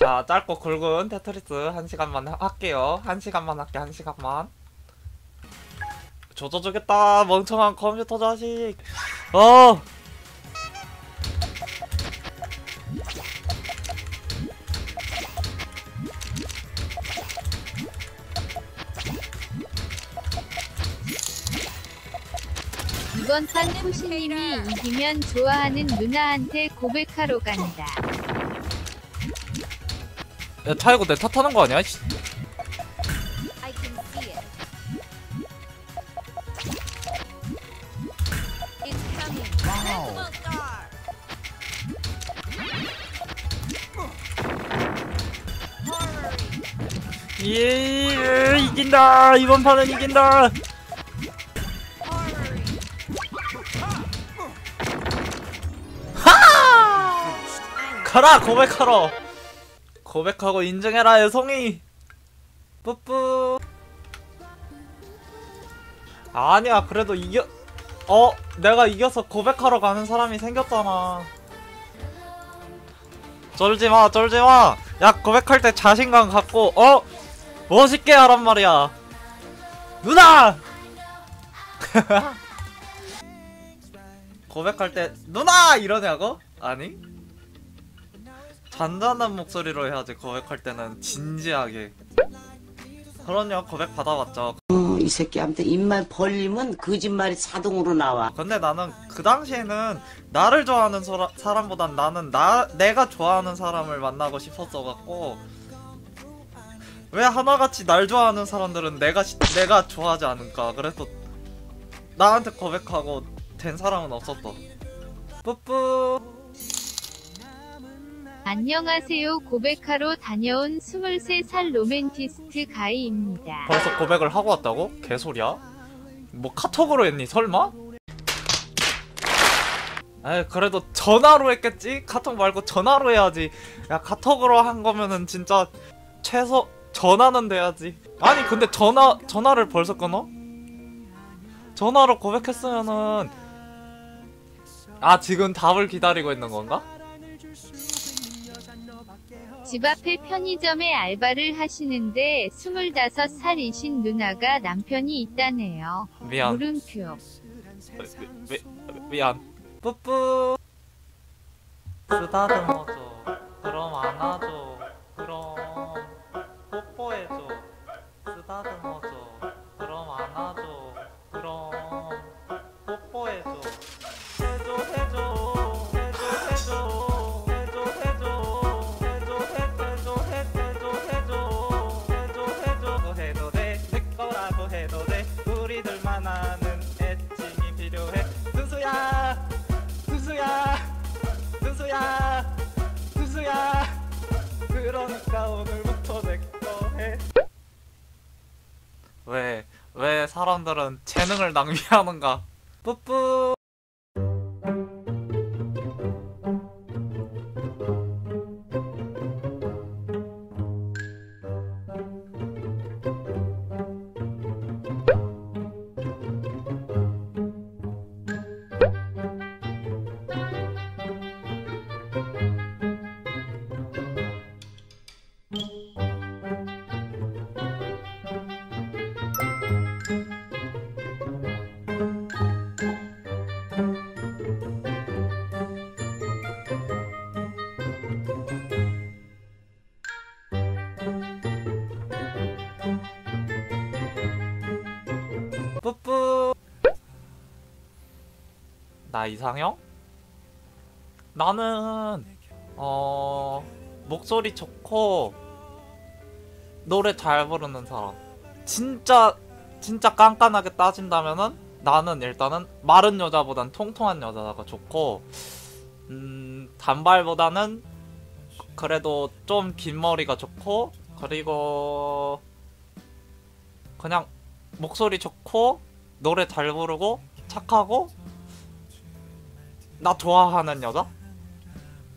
자 짧고 굵은 테트리스 한 시간만 하- 할게요. 한 시간만 할게 한 시간만. 조져주겠다 멍청한 컴퓨터 자식. 어. 이번 판 푸시님이 이기면 좋아하는 누나한테 고백하러 간다. 야, 차이고 내 탓하는 거 아니야? 씨. 예, 이긴다 이번 판은 이긴다. 가라 고백하러 고백하고 인정해라 여성이. 뿌뿌. 아니야 그래도 이겨 어 내가 이겨서 고백하러 가는 사람이 생겼잖아. 쫄지마 쫄지마. 야 고백할 때 자신감 갖고 어? 멋있게 하란 말이야. 누나! 고백할 때 누나! 이러냐고? 아니 잔잔한 목소리로 해야지 고백할 때는 진지하게. 그럼요 고백 받아봤죠 어, 이 새끼한테 입만 벌리면 거짓말이 자동으로 나와. 근데 나는 그 당시에는 나를 좋아하는 소라, 사람보단 나는 나 내가 좋아하는 사람을 만나고 싶었어 갖고 왜 하나같이 날 좋아하는 사람들은 내가 시- 내가 좋아하지 않을까? 그래서 나한테 고백하고 된 사람은 없었어 뿌뿌 안녕하세요. 고백하러 다녀온 23살 로맨티스트 가이입니다. 벌써 고백을 하고 왔다고? 개소리야? 뭐 카톡으로 했니 설마? 에이 그래도 전화로 했겠지? 카톡 말고 전화로 해야지 야 카톡으로 한 거면은 진짜 최소 전화는 돼야지 아니 근데 전화 전화를 벌써 끊어? 전화로 고백했으면은 아 지금 답을 기다리고 있는 건가? 집 앞에 편의점에 알바를 하시는데 25살이신 누나가 남편이 있다네요. 미안 물음표. 미, 미, 미안 뿌뿌 쓰다듬어줘 사람들은 재능을 낭비하는가? 뿌뿌. 나 이상형? 나는 어 목소리 좋고 노래 잘 부르는 사람. 진짜 진짜 깐깐하게 따진다면은 나는 일단은 마른 여자보단 통통한 여자가 좋고 음 단발보다는 그래도 좀 긴 머리가 좋고 그리고 그냥 목소리 좋고 노래 잘 부르고 착하고 나 좋아하는 여자?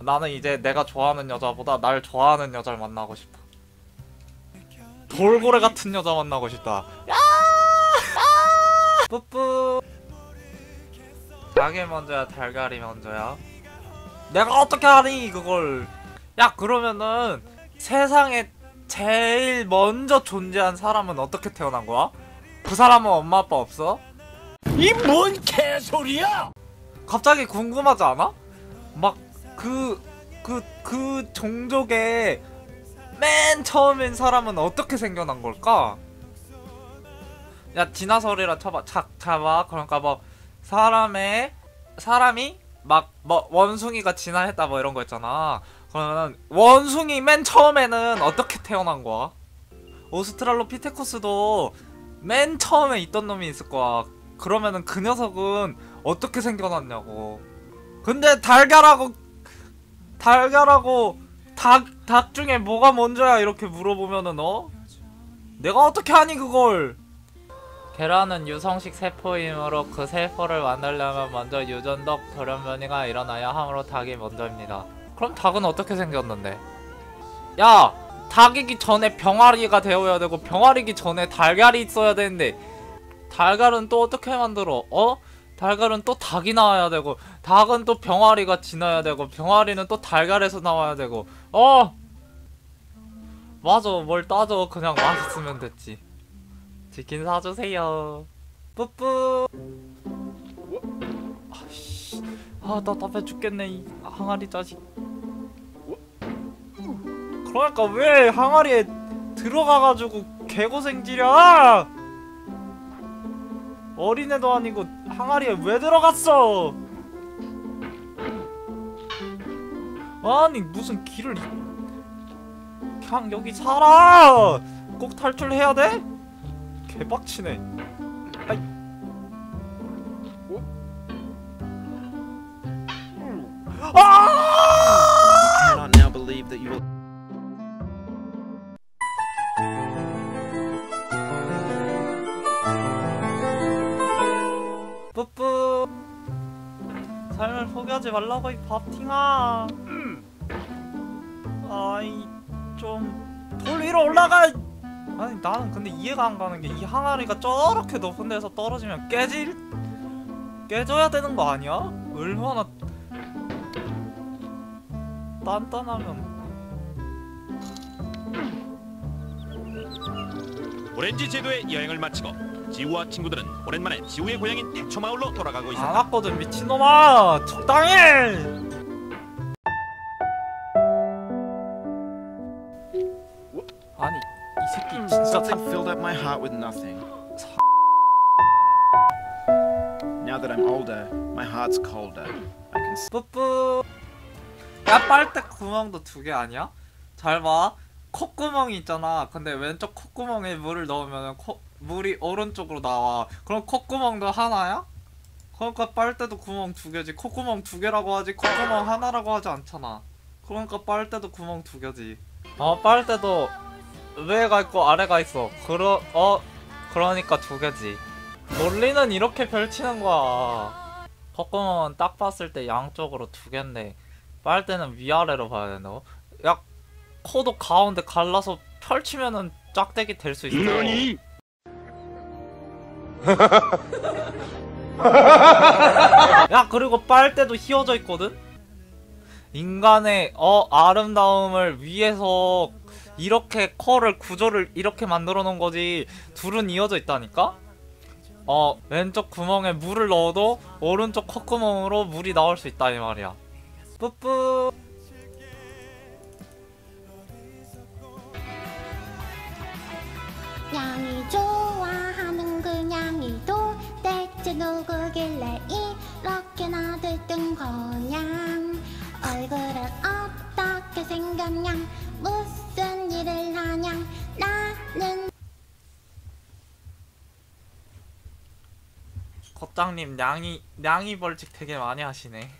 나는 이제 내가 좋아하는 여자보다 날 좋아하는 여자를 만나고 싶어. 돌고래 같은 여자 만나고 싶다. 야! 아! 뿌뿌. 닭이 먼저야, 달걀이 먼저야? 내가 어떻게 하니 그걸? 야 그러면은 세상에 제일 먼저 존재한 사람은 어떻게 태어난 거야? 그 사람은 엄마 아빠 없어? 이 뭔 개소리야! 갑자기 궁금하지 않아? 막그그 그 종족의 맨 처음인 사람은 어떻게 생겨난 걸까? 야 진화설이라 쳐봐 자, 잡아 그러니까 뭐 사람의 사람이 막 뭐 원숭이가 진화했다 뭐 이런 거 있잖아 그러면 원숭이 맨 처음에는 어떻게 태어난 거야? 오스트랄로피테쿠스도 맨 처음에 있던 놈이 있을 거야 그러면은 그 녀석은 어떻게 생겨났냐고. 근데 달걀하고 달걀하고 닭, 닭 중에 뭐가 먼저야? 이렇게 물어보면은 어? 내가 어떻게 하니 그걸? 계란은 유성식 세포이므로 그 세포를 만들려면 먼저 유전적 돌연변이가 일어나야 하므로 닭이 먼저입니다. 그럼 닭은 어떻게 생겼는데? 야! 닭이기 전에 병아리가 되어야 되고 병아리기 전에 달걀이 있어야 되는데 달걀은 또 어떻게 만들어? 어? 달걀은 또 닭이 나와야 되고 닭은 또 병아리가 지나야 되고 병아리는 또 달걀에서 나와야 되고. 어? 맞아 뭘 따져. 그냥 맛있으면 됐지. 치킨 사주세요. 뿌뿌. 아씨. 아 답답해 죽겠네 이 항아리 자식. 그러니까 왜 항아리에 들어가가지고 개고생 지려 어린애도 아니고 항아리에 왜 들어갔어 아니 무슨 길을 이- 그냥 여기 살아 꼭 탈출해야 돼? 개빡치네 아이 아! 뿌뿌 삶을 포기하지 말라고 이 밥팅아. 아이 좀 돌 위로 올라가. 아니 나는 근데 이해가 안 가는 게 이 항아리가 저렇게 높은 데서 떨어지면 깨질 깨져야 되는 거 아니야? 얼마나 단단하면. 오렌지 제도의 여행을 마치고 지우와 친구들은 오랜만에 지우의 고향인 태초마을로 돌아가고 안 있었다. 왔거든 미친놈아 적당히 아니 이 새끼 진짜 something 참 filled up my heart with nothing. Now that I'm older, my heart's colder. I can 뿌뿌 야 빨대 구멍도 두 개 아니야? 잘 봐 콧구멍이 있잖아 근데 왼쪽 콧구멍에 물을 넣으면 코, 물이 오른쪽으로 나와. 그럼 콧구멍도 하나야? 그러니까 빨대도 구멍 두 개지. 콧구멍 두 개라고 하지 콧구멍 하나라고 하지 않잖아. 그러니까 빨대도 구멍 두 개지. 어 빨대도 위에가 있고 아래가 있어. 그러 어 그러니까 두 개지. 논리는 이렇게 펼치는 거야. 콧구멍은 딱 봤을 때 양쪽으로 두 개인데 빨대는 위아래로 봐야 된다고? 야 코도 가운데 갈라서 펼치면은 짝대기 될 수 있어 야 그리고 빨대도 휘어져 있거든? 인간의 어 아름다움을 위해서 이렇게 코를 구조를 이렇게 만들어 놓은 거지 둘은 이어져 있다니까? 어 왼쪽 구멍에 물을 넣어도 오른쪽 콧구멍으로 물이 나올 수 있다 이 말이야 뿌뿌 좋 대체 누구길래 이렇게나 들뜬 거냥 얼굴은 어떻게 생겼냥 무슨 일을 하냥 나는 겉장님 냥이 냥이 벌칙 되게 많이 하시네.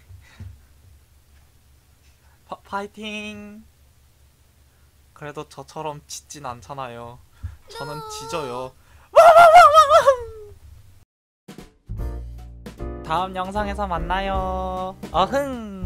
파, 파이팅! 그래도 저처럼 짖진 않잖아요. 저는 짖어요 다음 영상에서 만나요. 어흥